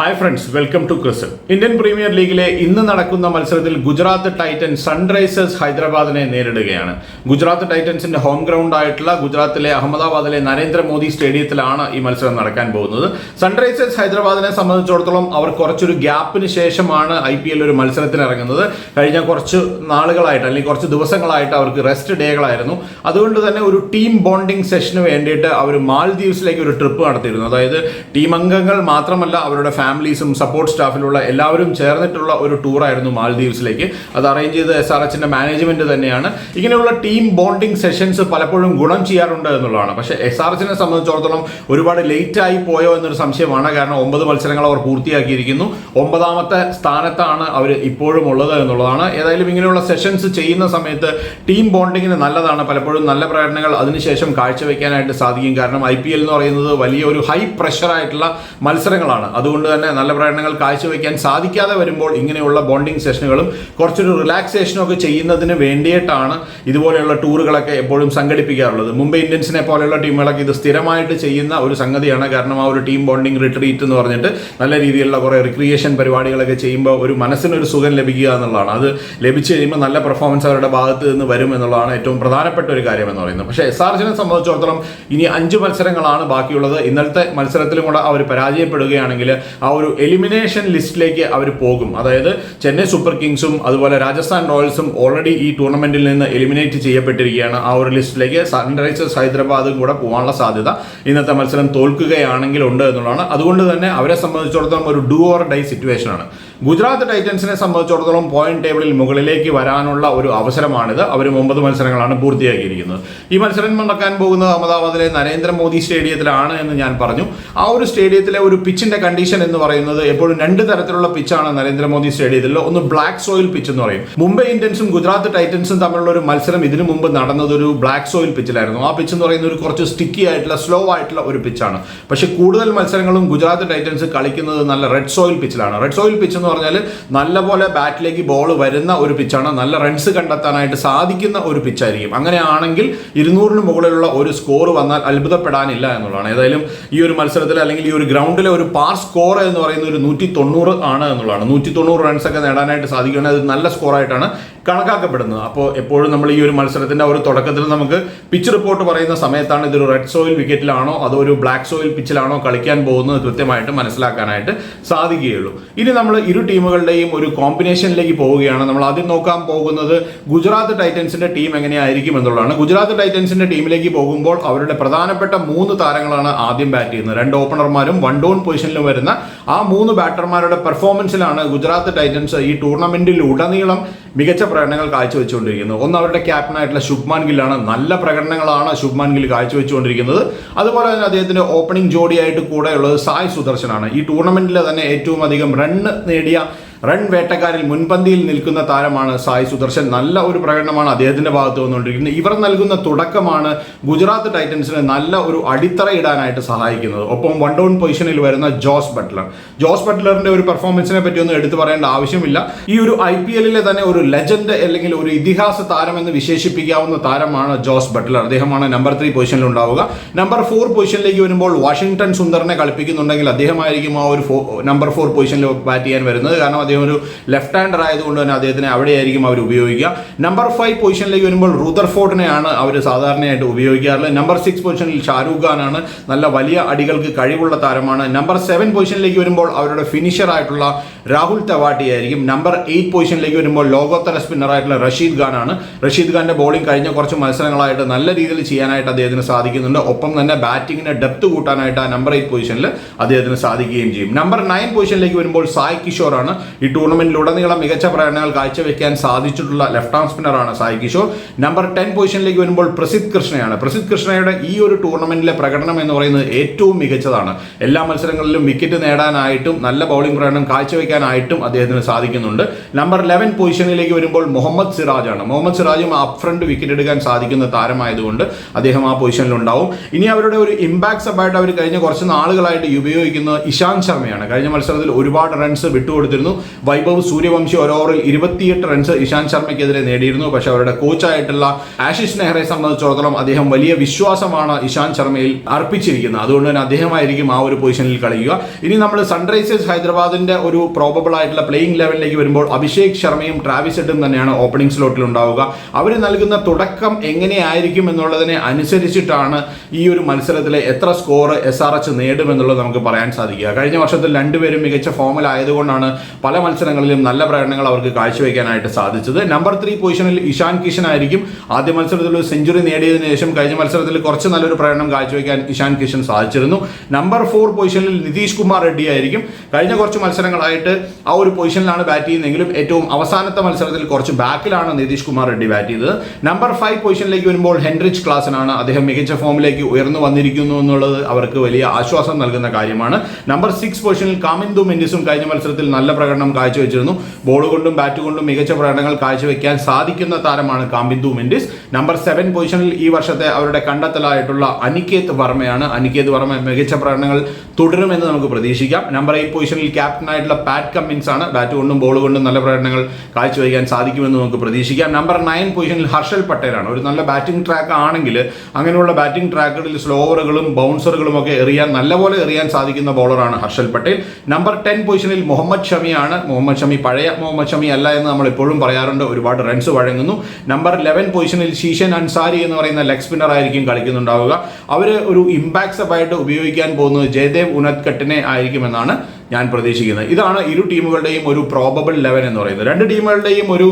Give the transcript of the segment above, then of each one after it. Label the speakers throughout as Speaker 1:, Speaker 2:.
Speaker 1: Hi friends welcome to ക്രിസൽ Indian premier ലീഗിലെ ഇന്ന് നടക്കുന്ന മത്സരത്തിൽ ഗുജറാത്ത് ടൈറ്റൻസ് സൺറൈസേഴ്സ് ഹൈദരാബാദിനെ നേരിടുകയാണ്. ഗുജറാത്ത് ടൈറ്റൻസിന്റെ ഹോം ഗ്രൗണ്ട് ആയിട്ടുള്ള ഗുജറാത്തിലെ അഹമ്മദാബാദിലെ നരേന്ദ്രമോദി സ്റ്റേഡിയത്തിലാണ് ഈ മത്സരം നടക്കാൻ പോകുന്നത്. സൺറൈസേഴ്സ് ഹൈദരാബാദിനെ സംബന്ധിച്ചിടത്തോളം അവർ കുറച്ചൊരു ഗ്യാപ്പിന് ശേഷമാണ് ഐ പി എൽ ഒരു മത്സരത്തിന് ഇറങ്ങുന്നത്. കഴിഞ്ഞ കുറച്ച് നാളുകളായിട്ട് അല്ലെങ്കിൽ കുറച്ച് ദിവസങ്ങളായിട്ട് അവർക്ക് റെസ്റ്റ് ഡേകളായിരുന്നു അതുകൊണ്ട് തന്നെ ഒരു ടീം ബോണ്ടിങ് സെഷന് വേണ്ടിയിട്ട് അവർ മാൽദ്വീപ്സിലേക്ക് ഒരു ട്രിപ്പ് നടത്തിയിരുന്നു. അതായത് ടീം അംഗങ്ങൾ മാത്രമല്ല അവരുടെ ഫാമിലീസും സപ്പോർട്ട് സ്റ്റാഫിലുള്ള എല്ലാവരും ചേർന്നിട്ടുള്ള ഒരു ടൂറായിരുന്നു മാൽദീവ്സിലേക്ക്. അത് അറേഞ്ച് ചെയ്ത എസ് ആർ എച്ചിന്റെ മാനേജ്മെന്റ് തന്നെയാണ്. ഇങ്ങനെയുള്ള ടീം ബോണ്ടിങ് സെഷൻസ് പലപ്പോഴും ഗുണം ചെയ്യാറുണ്ട് എന്നുള്ളതാണ്. പക്ഷേ എസ് ആർ എച്ചിനെ സംബന്ധിച്ചിടത്തോളം ഒരുപാട് ലേറ്റ് ആയി പോയോ എന്നൊരു സംശയമാണ്. കാരണം ഒമ്പത് മത്സരങ്ങൾ അവർ പൂർത്തിയാക്കിയിരിക്കുന്നു. ഒമ്പതാമത്തെ സ്ഥാനത്താണ് അവർ ഇപ്പോഴും ഉള്ളത് എന്നുള്ളതാണ്. ഏതായാലും ഇങ്ങനെയുള്ള സെഷൻസ് ചെയ്യുന്ന സമയത്ത് ടീം ബോണ്ടിങ്ങിന് നല്ലതാണ്. പലപ്പോഴും നല്ല പ്രകടനങ്ങൾ അതിനുശേഷം കാഴ്ചവെക്കാനായിട്ട് സാധിക്കും. കാരണം ഐ എന്ന് പറയുന്നത് വലിയ ഒരു ഹൈ പ്രഷറായിട്ടുള്ള മത്സരങ്ങളാണ്. അതുകൊണ്ട് തന്നെ നല്ല പ്രകടനങ്ങൾ കാഴ്ചവെക്കാൻ സാധിക്കാതെ വരുമ്പോൾ ഇങ്ങനെയുള്ള ബോണ്ടിങ് സെഷനുകളും കുറച്ചൊരു റിലാക്സേഷനും ഒക്കെ ചെയ്യുന്നതിന് വേണ്ടിയിട്ടാണ് ഇതുപോലെയുള്ള ടൂറുകളൊക്കെ എപ്പോഴും സംഘടിപ്പിക്കാറുള്ളത്. മുംബൈ ഇന്ത്യൻസിനെ പോലെയുള്ള ടീമുകളൊക്കെ ഇത് സ്ഥിരമായിട്ട് ചെയ്യുന്ന ഒരു സംഗതിയാണ്. കാരണം ആ ഒരു ടീം ബോണ്ടിങ് റിട്രീറ്റ് എന്ന് പറഞ്ഞിട്ട് നല്ല രീതിയിലുള്ള കുറേ റിക്രിയേഷൻ പരിപാടികളൊക്കെ ചെയ്യുമ്പോൾ ഒരു മനസ്സിനൊരു സുഖം ലഭിക്കുക എന്നുള്ളതാണ്. അത് ലഭിച്ചു കഴിയുമ്പോൾ നല്ല പെർഫോമൻസ് അവരുടെ ഭാഗത്ത് നിന്ന് വരും എന്നുള്ളതാണ് ഏറ്റവും പ്രധാനപ്പെട്ട ഒരു കാര്യം എന്ന് പറയുന്നത്. പക്ഷേ എസ് ആർ എച്ചിനെ സംബന്ധിച്ചിടത്തോളം ഇനി അഞ്ച് മത്സരങ്ങളാണ് ബാക്കിയുള്ളത്. ഇന്നലത്തെ മത്സരത്തിലും കൂടെ അവർ പരാജയപ്പെടുകയാണെങ്കിൽ ആ ഒരു എലിമിനേഷൻ ലിസ്റ്റിലേക്ക് അവർ പോകും. അതായത് ചെന്നൈ സൂപ്പർ കിങ്സും അതുപോലെ രാജസ്ഥാൻ റോയൽസും ഓൾറെഡി ഈ ടൂർണമെന്റിൽ നിന്ന് എലിമിനേറ്റ് ചെയ്യപ്പെട്ടിരിക്കുകയാണ് ആ ഒരു ലിസ്റ്റിലേക്ക് സൺറൈസേഴ്സ് ഹൈദരാബാദും കൂടെ പോകാനുള്ള സാധ്യത ഇന്നത്തെ മത്സരം തോൽക്കുകയാണെങ്കിൽ ഉണ്ട് എന്നുള്ളതാണ്. അതുകൊണ്ട് തന്നെ അവരെ സംബന്ധിച്ചിടത്തോളം ഒരു ഡു ഓർ ഡൈ സിറ്റുവേഷൻ ആണ്. ഗുജറാത്ത് ടൈറ്റൻസിനെ സംബന്ധിച്ചിടത്തോളം പോയിന്റ് ടേബിളിൽ മുകളിലേക്ക് വരാനുള്ള ഒരു അവസരമാണിത്. അവർ ഒമ്പത് മത്സരങ്ങളാണ് പൂർത്തിയാക്കിയിരിക്കുന്നത്. ഈ മത്സരം നടക്കാൻ പോകുന്നത് അഹമ്മദാബാദിലെ നരേന്ദ്രമോദി സ്റ്റേഡിയത്തിലാണ് എന്ന് ഞാൻ പറഞ്ഞു. ആ ഒരു സ്റ്റേഡിയത്തിലെ ഒരു പിച്ചിന്റെ കണ്ടീഷൻ എന്ന് പറയുന്നത് എപ്പോഴും രണ്ട് തരത്തിലുള്ള പിച്ചാണ് നരേന്ദ്രമോദി സ്റ്റേഡിയത്തിൽ. ഒന്ന് ബ്ലാക്ക് സോയിൽ പിച്ച് എന്ന് പറയും. മുംബൈ ഇന്ത്യൻസും ഗുജറാത്ത് ടൈറ്റൻസും തമ്മിലുള്ള ഒരു മത്സരം ഇതിനു മുമ്പ് നടന്നത് ഒരു ബ്ലാക്ക് സോയിൽ പിച്ചിലായിരുന്നു ആ പിച്ച് എന്ന് പറയുന്നത് ഒരു കുറച്ച് സ്റ്റിക്കി ആയിട്ടുള്ള സ്ലോ ആയിട്ടുള്ള ഒരു പിച്ചാണ് പക്ഷേ കൂടുതൽ മത്സരങ്ങളും ഗുജറാത്ത് ടൈറ്റൻസ് കളിക്കുന്നത് നല്ല റെഡ് സോയിൽ പിച്ചിലാണ് റെഡ് സോയിൽ പിച്ച് എന്ന് പറഞ്ഞാൽ നല്ലപോലെ ബാറ്റിലേക്ക് ബോൾ വരുന്ന ഒരു പിച്ചാണ് നല്ല റൺസ് കണ്ടെത്താനായിട്ട് സാധിക്കുന്ന ഒരു പിച്ചായിരിക്കും അങ്ങനെയാണെങ്കിൽ ഇരുന്നൂറിന് മുകളിലുള്ള ഒരു സ്കോർ വന്നാൽ അത്ഭുതപ്പെടാനില്ല എന്നുള്ളതാണ്. ഏതായാലും ഈ ഒരു മത്സരത്തിൽ അല്ലെങ്കിൽ ഈ ഒരു ഗ്രൗണ്ടിലെ ഒരു പാർ സ്കോർ എന്ന് പറയുന്ന ഒരു നൂറ്റി തൊണ്ണൂറ് ആണ് എന്നുള്ളതാണ്. നൂറ്റി തൊണ്ണൂറ് ഒക്കെ നേടാനായിട്ട് സാധിക്കുകയാണെങ്കിൽ അത് നല്ല സ്കോറായിട്ടാണ് കണക്കാക്കപ്പെടുന്നത്. അപ്പോൾ എപ്പോഴും നമ്മൾ ഈ ഒരു മത്സരത്തിന്റെ ഒരു തുടക്കത്തിൽ നമുക്ക് പിച്ച് റിപ്പോർട്ട് പറയുന്ന സമയത്താണ് ഇതൊരു റെഡ് സോയിൽ വിക്കറ്റിലാണോ അതോ ഒരു ബ്ലാക്ക് സോയിൽ പിച്ചിലാണോ കളിക്കാൻ പോകുന്നത് കൃത്യമായിട്ട് മനസ്സിലാക്കാനായിട്ട് സാധിക്കുകയുള്ളൂ. ഇനി നമ്മൾ ഇരു ടീമുകളുടെയും ഒരു കോമ്പിനേഷനിലേക്ക് പോവുകയാണ്. നമ്മൾ ആദ്യം നോക്കാൻ പോകുന്നത് ഗുജറാത്ത് ടൈറ്റൻസിന്റെ ടീം എങ്ങനെയായിരിക്കും എന്നുള്ളതാണ്. ഗുജറാത്ത് ടൈറ്റൻസിന്റെ ടീമിലേക്ക് പോകുമ്പോൾ അവരുടെ പ്രധാനപ്പെട്ട മൂന്ന് താരങ്ങളാണ് ആദ്യം ബാറ്റ് ചെയ്യുന്നത്. രണ്ട് ഓപ്പണർമാരും വൺ ഡൗൺ പൊസിഷനിലും വരുന്ന ആ മൂന്ന് ബാറ്റർമാരുടെ പെർഫോമൻസിലാണ് ഗുജറാത്ത് ടൈറ്റൻസ് ഈ ടൂർണമെന്റിൽ ഉടനീളം മികച്ച പ്രകടനങ്ങൾ കാഴ്ചവെച്ചുകൊണ്ടിരിക്കുന്നത് ഒന്ന് അവരുടെ ക്യാപ്റ്റനായിട്ടുള്ള ശുഭ്മാൻ ഗില്ലാണ് നല്ല പ്രകടനങ്ങളാണ് ശുഭ്മാൻ ഗിൽ കാഴ്ചവെച്ചുകൊണ്ടിരിക്കുന്നത്. അതുപോലെ തന്നെ അദ്ദേഹത്തിന്റെ ഓപ്പണിംഗ് ജോഡിയായിട്ട് കൂടെയുള്ളത് സായ് സുദർശനാണ്. ഈ ടൂർണമെന്റിൽ തന്നെ ഏറ്റവും അധികം റണ്ണ് നേടിയ റൺ വേട്ടക്കാരിൽ മുൻപന്തിയിൽ നിൽക്കുന്ന താരമാണ് സായി സുദർശൻ. നല്ല ഒരു പ്രകടനമാണ് അദ്ദേഹത്തിന്റെ ഭാഗത്ത് വന്നുകൊണ്ടിരിക്കുന്നത്. ഇവർ നൽകുന്ന തുടക്കമാണ് ഗുജറാത്ത് ടൈറ്റൻസിന് നല്ല ഒരു അടിത്തറ ഇടാനായിട്ട് സഹായിക്കുന്നത്. ഒപ്പം വൺ ഡൗൺ പൊസിഷനിൽ വരുന്ന ജോസ് ബട്ട്ലർ. ജോസ് ബട്ട്ലറിന്റെ ഒരു പെർഫോമൻസിനെ പറ്റി ഒന്നും എടുത്തു പറയേണ്ട ആവശ്യമില്ല. ഈ ഒരു ഐ പി എല്ലിലെ തന്നെ ഒരു ലെജൻഡ് അല്ലെങ്കിൽ ഒരു ഇതിഹാസ താരം എന്ന് വിശേഷിപ്പിക്കാവുന്ന താരമാണ് ജോസ് ബട്ട്ലർ. അദ്ദേഹമാണ് നമ്പർ ത്രീ പൊസിഷനിൽ ഉണ്ടാവുക. നമ്പർ ഫോർ പൊസിഷനിലേക്ക് വരുമ്പോൾ വാഷിംഗ്ടൺ സുന്ദറിനെ കളിപ്പിക്കുന്നുണ്ടെങ്കിൽ അദ്ദേഹമായിരിക്കും ആ ഒരു നമ്പർ ഫോർ പൊസിഷനിൽ ബാറ്റ് ചെയ്യാൻ വരുന്നത്. കാരണം അദ്ദേഹം ഒരു ലെഫ്റ്റ് ഹാൻഡർ ആയതുകൊണ്ട് തന്നെ അദ്ദേഹത്തിന് അവിടെയായിരിക്കും അവർ ഉപയോഗിക്കുക. നമ്പർ ഫൈവ് പൊസിഷനിലേക്ക് വരുമ്പോൾ റുദർഫോർഡിനെയാണ് അവർ സാധാരണയായിട്ട് ഉപയോഗിക്കാറുള്ളത്. നമ്പർ സിക്സ് പൊസിഷനിൽ ഷാരൂഖ് ഖാനാണ് നല്ല വലിയ അടികൾക്ക് കഴിവുള്ള താരമാണ്. നമ്പർ സെവൻ പൊസിഷനിലേക്ക് വരുമ്പോൾ അവരുടെ ഫിനിഷർ ആയിട്ടുള്ള രാഹുൽ തവാട്ടി ആയിരിക്കും. നമ്പർ എയ്റ്റ് പൊസിഷനിലേക്ക് വരുമ്പോൾ ലോകോത്തര സ്പിന്നർ ആയിട്ടുള്ള റഷീദ് ഖാനാണ് റഷീദ് ഖാന്റെ ബോളിംഗ് കഴിഞ്ഞ കുറച്ച് മത്സരങ്ങളായിട്ട് നല്ല രീതിയിൽ ചെയ്യാനായിട്ട് അദ്ദേഹത്തിന് സാധിക്കുന്നുണ്ട്. ഒപ്പം തന്നെ ബാറ്റിങ്ങിന്റെ ഡെപ്ത് കൂട്ടാനായിട്ട് ആ നമ്പർ എയ്റ്റ് പൊസിഷനിൽ അദ്ദേഹത്തിന് സാധിക്കുകയും ചെയ്യും. നമ്പർ നയൻ പൊസിഷനിലേക്ക് വരുമ്പോൾ സായ് കിഷോർ ആണ് ഈ ടൂർണമെന്റിലുടനീളം മികച്ച പ്രകടനങ്ങൾ കാഴ്ചവെക്കാൻ സാധിച്ചിട്ടുള്ള ലെഫ്റ്റ് ആം സ്പിന്നറാണ് സായി കിഷോർ. നമ്പർ ടെൻ പൊസിഷനിലേക്ക് വരുമ്പോൾ പ്രസിദ്ധ് കൃഷ്ണയാണ്. പ്രസിദ്ധ് കൃഷ്ണയുടെ ഈ ഒരു ടൂർണമെന്റിലെ പ്രകടനം എന്ന് പറയുന്നത് ഏറ്റവും മികച്ചതാണ്. എല്ലാ മത്സരങ്ങളിലും വിക്കറ്റ് നേടാനായിട്ടും നല്ല ബൗളിംഗ് പ്രകടനം കാഴ്ചവെക്കാനായിട്ടും അദ്ദേഹത്തിന് സാധിക്കുന്നുണ്ട്. നമ്പർ ലെവൻ പൊസിഷനിലേക്ക് വരുമ്പോൾ മുഹമ്മദ് സിറാജ് ആണ്. മുഹമ്മദ് സിറാജും അപ് ഫ്രണ്ട് വിക്കറ്റ് എടുക്കാൻ സാധിക്കുന്ന താരമായതുകൊണ്ട് അദ്ദേഹം ആ പൊസിഷനിൽ ഉണ്ടാവും ഇനി അവരുടെ ഒരു ഇമ്പാക്ട് സബായിട്ട് അവർ കഴിഞ്ഞ കുറച്ച് നാളുകളായിട്ട് ഉപയോഗിക്കുന്നത് ഇഷാന്ത് ശർമ്മയാണ്. കഴിഞ്ഞ മത്സരത്തിൽ ഒരുപാട് റൺസ് വിട്ടുകൊടുത്തിരുന്നു. വൈഭവ് സൂര്യവംശി ഒരു ഇരുപത്തിയെട്ട് റൺസ് ഇഷാന്ത് ശർമ്മയ്ക്കെതിരെ നേടിയിരുന്നു. പക്ഷേ അവരുടെ കോച്ചായിട്ടുള്ള ആശിഷ് നെഹ്റയെ സംബന്ധിച്ചിടത്തോളം അദ്ദേഹം വലിയ വിശ്വാസമാണ് ഇഷാന്ത് ശർമ്മയിൽ അർപ്പിച്ചിരിക്കുന്നത്. അതുകൊണ്ട് തന്നെ അദ്ദേഹമായിരിക്കും ആ ഒരു പൊസിഷനിൽ കളിക്കുക. ഇനി നമ്മൾ സൺറൈസേഴ്സ് ഹൈദരാബാദിന്റെ ഒരു പ്രോബബിൾ ആയിട്ടുള്ള പ്ലേയിങ് ലെവലിലേക്ക് വരുമ്പോൾ അഭിഷേക് ശർമ്മയും ട്രാവിസ് ഹെഡും തന്നെയാണ് ഓപ്പണിംഗ് സ്ലോട്ടിൽ ഉണ്ടാവുക. അവർ നൽകുന്ന തുടക്കം എങ്ങനെയായിരിക്കും എന്നുള്ളതിനെ അനുസരിച്ചിട്ടാണ് ഈ ഒരു മത്സരത്തിലെ എത്ര സ്കോർ എസ് ആർ എച്ച് നേടുമെന്നുള്ളത് നമുക്ക് പറയാൻ സാധിക്കുക. കഴിഞ്ഞ വർഷത്തിൽ രണ്ടുപേരും മികച്ച ഫോമിലായതുകൊണ്ടാണ് പല മത്സരങ്ങളിലും നല്ല പ്രകടനങ്ങൾ അവർക്ക് കാഴ്ചവെക്കാനായിട്ട് സാധിച്ചത്. നമ്പർ ത്രീ പൊസിഷനിൽ ഇഷാൻ കിഷൻ ആയിരിക്കും. ആദ്യ മത്സരത്തിൽ ഒരു സെഞ്ചുറി നേടിയതിനു ശേഷം കഴിഞ്ഞ മത്സരത്തിൽ കുറച്ച് നല്ലൊരു പ്രകടനം കാഴ്ചവെക്കാൻ ഇഷാൻ കിഷൻ സാധിച്ചിരുന്നു. നമ്പർ ഫോർ പൊസിഷനിൽ നിതീഷ് കുമാർ റെഡ്ഡി ആയിരിക്കും. കഴിഞ്ഞ കുറച്ച് മത്സരങ്ങളായിട്ട് ആ ഒരു പൊസിഷനിലാണ് ബാറ്റ് ചെയ്യുന്നതെങ്കിലും ഏറ്റവും അവസാനത്തെ മത്സരത്തിൽ കുറച്ച് ബാക്കിലാണ് നിതീഷ് കുമാർ റെഡ്ഡി ബാറ്റ് ചെയ്തത്. നമ്പർ ഫൈവ് പൊസിഷനിലേക്ക് വരുമ്പോൾ ഹെൻറിച്ച് ക്ലാസനാണ് അദ്ദേഹം മികച്ച ഫോമിലേക്ക് ഉയർന്നു വന്നിരിക്കുന്നു എന്നുള്ളത് അവർക്ക് വലിയ ആശ്വാസം നൽകുന്ന കാര്യമാണ്. നമ്പർ സിക്സ് പൊസിഷനിൽ കാമിന്ദു മെൻഡിസും കഴിഞ്ഞ മത്സരത്തിൽ നല്ല പ്രകടനം കാഴ്ചവെച്ചിരുന്നു. ബോൾ കൊണ്ടും ബാറ്റ് കൊണ്ടും മികച്ച പ്രകടനങ്ങൾ കാഴ്ചവെക്കാൻ സാധിക്കുന്ന താരമാണ് കാമ്പിന്ദു മെൻഡിസ്. നമ്പർ സെവൻ പൊസിഷനിൽ ഈ വർഷത്തെ അവരുടെ കണ്ടെത്തലായിട്ടുള്ള അനികേത് വർമ്മയാണ്. അനികേത് വർമ്മ മികച്ച പ്രകടനങ്ങൾ തുടരുമെന്ന് നമുക്ക് പ്രതീക്ഷിക്കാം. നമ്പർ എയ്റ്റ് പൊസിഷനിൽ ക്യാപ്റ്റനായിട്ടുള്ള പാറ്റ് കമ്മിൻസ് ആണ്. ബാറ്റ് കൊണ്ടും ബോൾ കൊണ്ടും നല്ല പ്രകടനങ്ങൾ കാഴ്ചവെക്കാൻ സാധിക്കുമെന്ന് നമുക്ക് പ്രതീക്ഷിക്കാം. നമ്പർ നയൻ പൊസിഷനിൽ ഹർഷൽ പട്ടേലാണ്. ഒരു നല്ല ബാറ്റിംഗ് ട്രാക്ക് ആണെങ്കിൽ അങ്ങനെയുള്ള ബാറ്റിംഗ് ട്രാക്കുകളിൽ സ്ലോവറുകളും ബൗൺസറുകളും ഒക്കെ എറിയാൻ നല്ലപോലെ എറിയാൻ സാധിക്കുന്ന ബോളറാണ് ഹർഷൽ പട്ടേൽ. നമ്പർ ടെൻ പൊസിഷനിൽ മുഹമ്മദ് ഷമിയാണ് മുഹമ്മദ് ഷമി പഴയ മുഹമ്മദ് ഷമി അല്ല എന്ന് നമ്മൾ എപ്പോഴും പറയാറുണ്ട്. ഒരുപാട് റൺസ് വഴങ്ങുന്നു. നമ്പർ ലെവൻ പൊസിഷനിൽ ശീഷൻ അൻസാരി എന്ന് പറയുന്ന ലെഗ് സ്പിന്നർ ആയിരിക്കും കളിക്കുന്നുണ്ടാവുക. അവർ ഒരു ഇമ്പാക്ട് സബ് ആയിട്ട് ഉപയോഗിക്കാൻ പോകുന്നത് ജയദേവ് ഉനത്കട്ടിനെ ആയിരിക്കുമെന്നാണ് ഞാൻ പ്രതീക്ഷിക്കുന്നത്. ഇതാണ് ഇരു ടീമുകളുടെയും ഒരു പ്രോബബിൾ ലെവൻ എന്ന് പറയുന്നത്. രണ്ട് ടീമുകളുടെയും ഒരു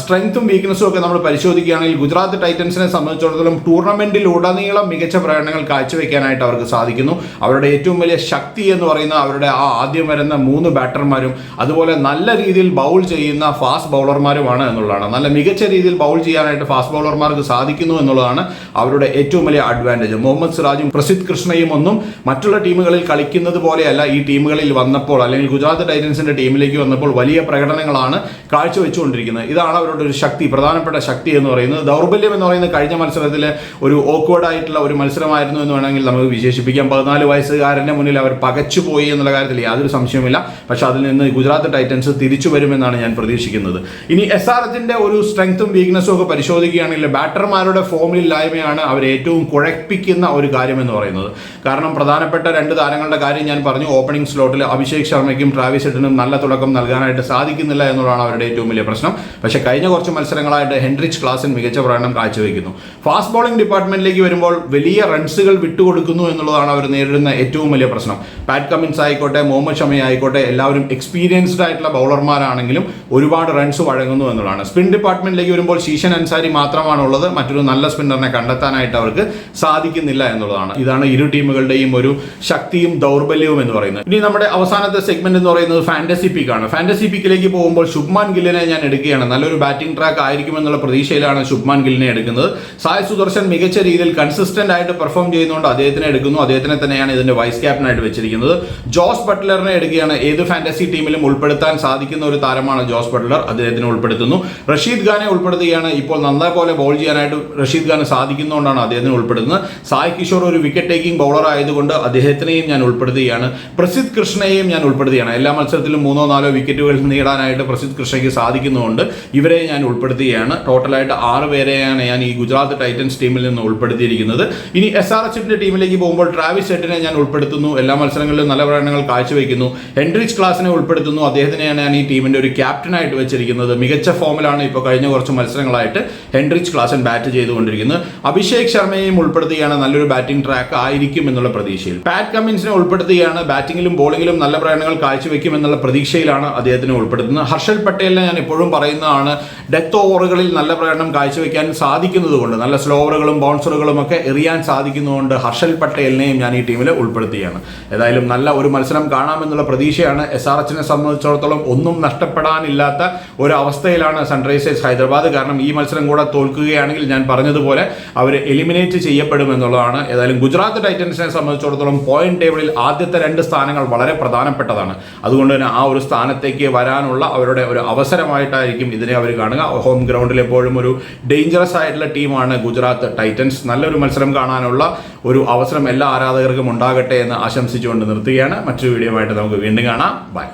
Speaker 1: സ്ട്രെങ്ത്തും വീക്ക്നസും ഒക്കെ നമ്മൾ പരിശോധിക്കുകയാണെങ്കിൽ ഗുജറാത്ത് ടൈറ്റൻസിനെ സംബന്ധിച്ചിടത്തോളം ടൂർണമെന്റിൽ ഉടനീളം മികച്ച പ്രകടനങ്ങൾ കാഴ്ചവെക്കാനായിട്ട് അവർക്ക് സാധിക്കുന്നു. അവരുടെ ഏറ്റവും വലിയ ശക്തി എന്ന് പറയുന്ന അവരുടെ ആ ആദ്യം വരുന്ന മൂന്ന് ബാറ്റർമാരും അതുപോലെ നല്ല രീതിയിൽ ബൗൾ ചെയ്യുന്ന ഫാസ്റ്റ് ബൗളർമാരുമാണ് എന്നുള്ളതാണ്. നല്ല മികച്ച രീതിയിൽ ബൗൾ ചെയ്യാനായിട്ട് ഫാസ്റ്റ് ബൗളർമാർക്ക് സാധിക്കുന്നു എന്നുള്ളതാണ് അവരുടെ ഏറ്റവും വലിയ അഡ്വാന്റേജ് മുഹമ്മദ് സിറാജും പ്രസിദ്ധ് കൃഷ്ണയും ഒന്നും മറ്റുള്ള ടീമുകളിൽ കളിക്കുന്നത് പോലെയല്ല ഈ ടീമുകളിൽ വന്നപ്പോൾ അല്ലെങ്കിൽ ഗുജറാത്ത് ടൈറ്റൻസിന്റെ ടീമിലേക്ക് വന്നപ്പോൾ വലിയ പ്രകടനങ്ങളാണ് കാഴ്ചവെച്ചുകൊണ്ടിരിക്കുന്നത്. ഇതാണ് അവരുടെ ഒരു ശക്തി പ്രധാനപ്പെട്ട ശക്തി എന്ന് പറയുന്നത്. ദൗർബല്യം എന്ന് പറയുന്നത് കഴിഞ്ഞ മത്സരത്തിലെ ഒരു ഓക്വേർഡ് ആയിട്ടുള്ള ഒരു മത്സരമായിരുന്നു എന്ന് വേണമെങ്കിൽ നമുക്ക് വിശേഷിപ്പിക്കാം. പതിനാല് വയസ്സുകാരന്റെ മുന്നിൽ അവർ പകച്ചുപോയി എന്നുള്ള കാര്യത്തിൽ യാതൊരു സംശയമില്ല പക്ഷെ അതിൽ നിന്ന് ഗുജറാത്ത് ടൈറ്റൻസ് തിരിച്ചു വരുമെന്നാണ് ഞാൻ പ്രതീക്ഷിക്കുന്നത്. ഇനി എസ് ആർ എച്ചിന്റെ ഒരു സ്ട്രെങ്ത്തും വീക്ക്നസും ഒക്കെ പരിശോധിക്കുകയാണെങ്കിൽ ബാറ്റർമാരുടെ ഫോമിലില്ലായ്മയാണ് അവർ ഏറ്റവും കുഴപ്പിക്കുന്ന ഒരു കാര്യം എന്ന് പറയുന്നത്. കാരണം പ്രധാനപ്പെട്ട രണ്ട് താരങ്ങളുടെ കാര്യം ഞാൻ പറഞ്ഞു. ഓപ്പണിംഗ് സ്ലോട്ടിൽ അഭിഷേക് ശർമ്മയ്ക്കും ട്രാവിസ് ഹെഡിനും നല്ല തുടക്കം നൽകാനായിട്ട് സാധിക്കുന്നില്ല എന്നുള്ളതാണ് അവരുടെ ഏറ്റവും വലിയ പ്രശ്നം. പക്ഷെ കഴിഞ്ഞ കുറച്ച് മത്സരങ്ങളായിട്ട് ഹെൻറിച്ച് ക്ലാസിൻ മികച്ച പ്രകടനം കാഴ്ചവെക്കുന്നു. ഫാസ്റ്റ് ബോളിംഗ് ഡിപ്പാർട്ട്മെന്റിലേക്ക് വരുമ്പോൾ വലിയ റൺസുകൾ വിട്ടുകൊടുക്കുന്നു എന്നുള്ളതാണ് അവർ നേരിടുന്ന ഏറ്റവും വലിയ പ്രശ്നം. പാറ്റ് കമിൻസ് ആയിക്കോട്ടെ മുഹമ്മദ് ഷമി ആയിക്കോട്ടെ എല്ലാവരും എക്സ്പീരിയൻസ്ഡ് ആയിട്ടുള്ള ബൗളർമാരാണെങ്കിലും ഒരുപാട് റൺസ് വഴങ്ങുന്നു എന്നുള്ളതാണ്. സ്പിൻ ഡിപ്പാർട്ട്മെന്റിലേക്ക് വരുമ്പോൾ ശീഷൻ അൻസാരി മാത്രമാണ് ഉള്ളത് മറ്റൊരു നല്ല സ്പിന്നറിനെ കണ്ടെത്താനായിട്ട് അവർക്ക് സാധിക്കുന്നില്ല എന്നുള്ളതാണ്. ഇതാണ് ഇരു ടീമുകളുടെയും ഒരു ശക്തിയും ദൗർബല്യവും എന്ന് പറയുന്നത്. ഇനി നമ്മുടെ അവസാനത്തെ സെഗ്മെന്റ് എന്ന് പറയുന്നത് ഫാന്റസി പിക്കാണ് ഫാന്റസി പിക്കിലേക്ക് പോകുമ്പോൾ ശുഭ്മാൻ ഗില്ലിനെ ഞാൻ എടുക്കുകയാണ്. നല്ലൊരു ബാറ്റിംഗ് ട്രാക്ക് ആയിരിക്കും എന്നുള്ള പ്രതീക്ഷയിലാണ് ശുഭ്മാൻ ഗില്ലിനെ എടുക്കുന്നത്. സായ് സുദർശൻ മികച്ച രീതിയിൽ കൺസിസ്റ്റന്റ് ആയിട്ട് പെർഫോം ചെയ്യുന്നതുകൊണ്ട് അദ്ദേഹത്തിനെ എടുക്കുന്നു. അദ്ദേഹത്തിനെ തന്നെയാണ് ഇതിന്റെ വൈസ് ക്യാപ്റ്റനായിട്ട് വെച്ചിരിക്കുന്നത്. ജോസ് ബട്ട്ലറിനെ എടുക്കുകയാണ്. ഏത് ഫാന്റസി ടീമിലും ഉൾപ്പെടുത്താൻ സാധിക്കുന്ന ഒരു താരമാണ് ജോസ് ബട്ട്ലർ. അദ്ദേഹത്തിനെ ഉൾപ്പെടുത്തുന്നു. റഷീദ് ഖാനെ ഉൾപ്പെടുത്തുകയാണ്. ഇപ്പോൾ നന്നായി പോലെ ബോൾ ചെയ്യാനായിട്ട് റഷീദ് ഖാൻ സാധിക്കുന്നതുകൊണ്ടാണ് അദ്ദേഹത്തിനെ ഉൾപ്പെടുത്തുന്നത് സായ് കിഷോർ ഒരു വിക്കറ്റ് ടേക്കിംഗ് ബൗളർ ആയതുകൊണ്ട് അദ്ദേഹത്തിനെയും ഞാൻ ഉൾപ്പെടുത്തുകയാണ്. പ്രസിദ്ധ് കൃഷ്ണയെയും ഞാൻ ഉൾപ്പെടുത്തുകയാണ് എല്ലാ മത്സരത്തിലും മൂന്നോ നാലോ വിക്കറ്റുകൾ നേടാനായിട്ട് പ്രസിദ്ധ് കൃഷ്ണയ്ക്ക് സാധിക്കുന്നതുകൊണ്ട് ഇവരെ ഞാൻ ഉൾപ്പെടുത്തുകയാണ് ടോട്ടലായിട്ട് ആറ് പേരെയാണ് ഞാൻ ഈ ഗുജറാത്ത് ടൈറ്റൻസ് ടീമിൽ നിന്ന് ഉൾപ്പെടുത്തിയിരിക്കുന്നത്. ഇനി എസ് ആർ എച്ചിന്റെ ടീമിലേക്ക് പോകുമ്പോൾ ട്രാവിസ് ഷെട്ടിനെ ഞാൻ ഉൾപ്പെടുത്തുന്നു. എല്ലാ മത്സരങ്ങളിലും നല്ല പ്രകടനങ്ങൾ കാഴ്ചവെക്കുന്നു. ഹെൻറിച്ച് ക്ലാസിനെ ഉൾപ്പെടുത്തുന്നു. അദ്ദേഹത്തിനെയാണ് ഞാൻ ഈ ടീമിന്റെ ഒരു ക്യാപ്റ്റനായിട്ട് വെച്ചിരിക്കുന്നത്. മികച്ച ഫോമിലാണ് ഇപ്പോൾ കഴിഞ്ഞ കുറച്ച് മത്സരങ്ങളായിട്ട് ഹെൻറിച്ച് ക്ലാസൻ ബാറ്റ് ചെയ്തുകൊണ്ടിരിക്കുന്നത് അഭിഷേക് ശർമ്മയെയും ഉൾപ്പെടുത്തുകയാണ് നല്ലൊരു ബാറ്റിംഗ് ട്രാക്ക് ആയിരിക്കും എന്നുള്ള പ്രതീക്ഷയിൽ. പാറ്റ് കമ്മിൻസിനെ ഉൾപ്പെടുത്തുകയാണ് ബാറ്റിംഗിലും ബോളിംഗിലും നല്ല പ്രകടനങ്ങൾ കാഴ്ചവെക്കും എന്നുള്ള പ്രതീക്ഷയിലാണ് അദ്ദേഹത്തിനെ ഉൾപ്പെടുത്തുന്നത്. ഹർഷൽ പട്ടേലിനെ ഞാൻ എപ്പോഴും പറയുന്നതാണ് ഡെത്ത് ഓവറുകളിൽ നല്ല പ്രകടനം കാഴ്ചവെക്കാൻ സാധിക്കുന്നത് കൊണ്ട് നല്ല സ്ലോവറുകളും ബൗൺസറുകളും ഒക്കെ എറിയാൻ സാധിക്കുന്നതുകൊണ്ട് ഹർഷൽ പട്ടേലിനെയും ഞാൻ ഈ ടീമിൽ ഉൾപ്പെടുത്തുകയാണ് ഏതായാലും നല്ല ഒരു മത്സരം കാണാമെന്നുള്ള പ്രതീക്ഷയാണ്. എസ് ആർ എച്ചിനെ സംബന്ധിച്ചിടത്തോളം ഒന്നും നഷ്ടപ്പെടാനില്ലാത്ത ഒരു അവസ്ഥയിലാണ് സൺറൈസേഴ്സ് ഹൈദരാബാദ്. കാരണം ഈ മത്സരം കൂടെ തോൽക്കുകയാണെങ്കിൽ ഞാൻ പറഞ്ഞതുപോലെ അവർ എലിമിനേറ്റ് ചെയ്യപ്പെടുമെന്നുള്ളതാണ്. ഏതായാലും ഗുജറാത്ത് ടൈറ്റൻസിനെ സംബന്ധിച്ചിടത്തോളം പോയിന്റ് ടേബിളിൽ ആദ്യത്തെ രണ്ട് സ്ഥാനങ്ങൾ വളരെ പ്രധാനപ്പെട്ടതാണ്. അതുകൊണ്ട് തന്നെ ആ ഒരു സ്ഥാനത്തേക്ക് വരാനുള്ള അവരുടെ ഒരു അവസരമായിട്ടായിരിക്കും ഇതിനെ അവർ കാണുക. ഹോം ഗ്രൗണ്ടിൽ എപ്പോഴും ഒരു ഡേഞ്ചറസ് ആയിട്ടുള്ള ടീമാണ് ഗുജറാത്ത് ടൈറ്റൻസ്. നല്ലൊരു മത്സരം കാണാനുള്ള ഒരു അവസരം എല്ലാ ആരാധകർക്കും ഉണ്ടാകട്ടെ എന്ന് ആശംസിച്ചുകൊണ്ട് നിർത്തുകയാണ്. മറ്റൊരു വീഡിയോ ആയിട്ട് നമുക്ക് വീണ്ടും കാണാം. ബൈ